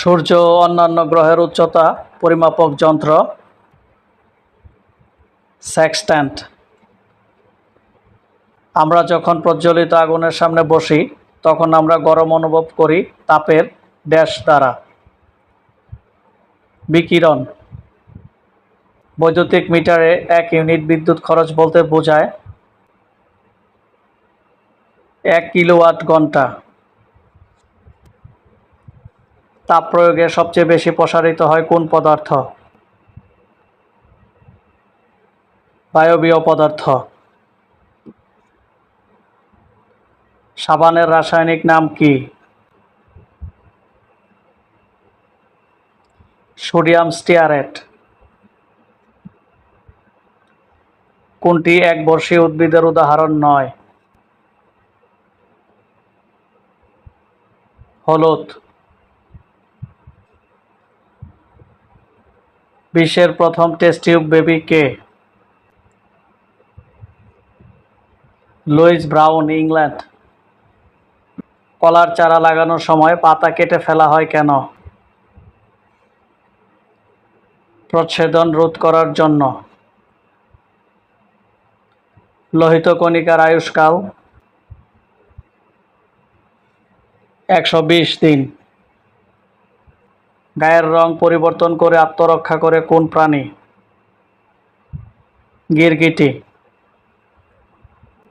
সূর্য অন্যান্য গ্রহের উচ্চতা পরিমাপক যন্ত্র সেক্সট্যান্ট আমরা যখন প্রজ্বলিত আগুনের সামনে বসি, তখন আমরা গরম অনুভব করি তাপের ড্যাশ দ্বারা। বিকিরণ। বৈদ্যুতিক মিটারে এক ইউনিট বিদ্যুৎ খরচ বলতে বোঝায় এক কিলোওয়াট ঘণ্টা। তাপ প্রয়োগে সবচেয়ে বেশি প্রসারিত হয় কোন পদার্থ? বায়বীয় পদার্থ। সাবানের রাসায়নিক নাম কি? Sodium stearate. কোনটি একবর্ষী উদ্ভিদের উদাহরণ নয়? হলুদ। বিশ্বের প্রথম টেস্ট টিউব বেবি কে? Louis Brown, England. কলার চারা লাগানোর সময় পাতা কেটে ফেলা হয় কেন? প্রচ্ছেদন রোধ করার জন্য। লোহিত কণিকার আয়ুষ্কাল। একশো বিশ দিন। গায়ের রং পরিবর্তন করে আত্মরক্ষা করে কোন প্রাণী? গিরগিটি।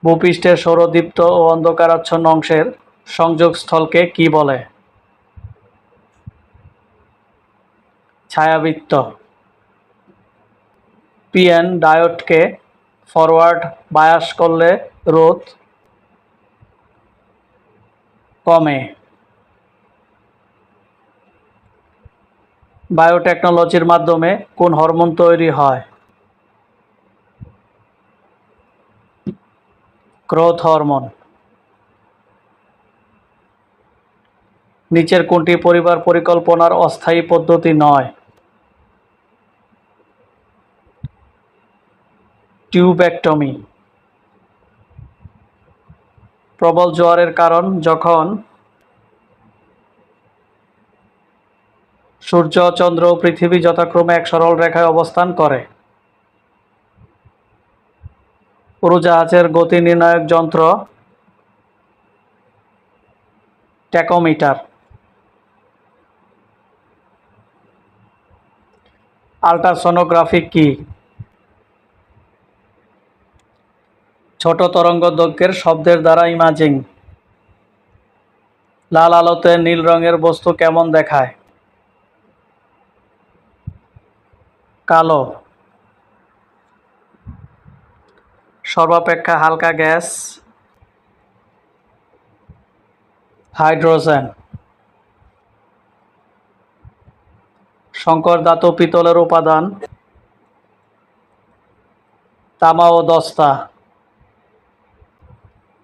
ভূপৃষ্ঠের সৌরদীপ্ত ও অন্ধকারাচ্ছন্ন অংশের সংযোগস্থলকে কি বলে? ছায়াবৃত্ত। পিএন ডায়োডকে ফরওয়ার্ড বায়াস করলে রোধ কমে। বায়োটেকনোলজির মাধ্যমে কোন হরমোন তৈরি হয়? গ্রোথ হরমোন নিচের কোনটি পরিবার পরিকল্পনার অস্থায়ী পদ্ধতি নয়? টিউবেক্টমি প্রবল জোয়ারের কারণ যখন সূর্য, চন্দ্র পৃথিবী যথাক্রমে এক সরল রেখায় অবস্থান করে। উড়োজাহাজের গতি নির্ণায়ক যন্ত্র ট্যাকোমিটার। আল্ট্রাসোনোগ্রাফি কি? ছোট তরঙ্গ দৈর্ঘ্যের শব্দের দ্বারা ইমাজিং। লাল আলোতে নীল রঙের বস্তু কেমন দেখায়? কালো। সর্বাপেক্ষা হালকা গ্যাস। হাইড্রোজেন। শঙ্কর ধাতু পিতলের উপাদান। তামা ও দস্তা।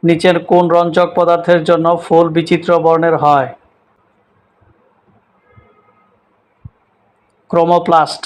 নিচের কোন রঞ্জক পদার্থের জন্য ফুল বিচিত্র বর্ণের হয়? ক্রোমোপ্লাস্ট।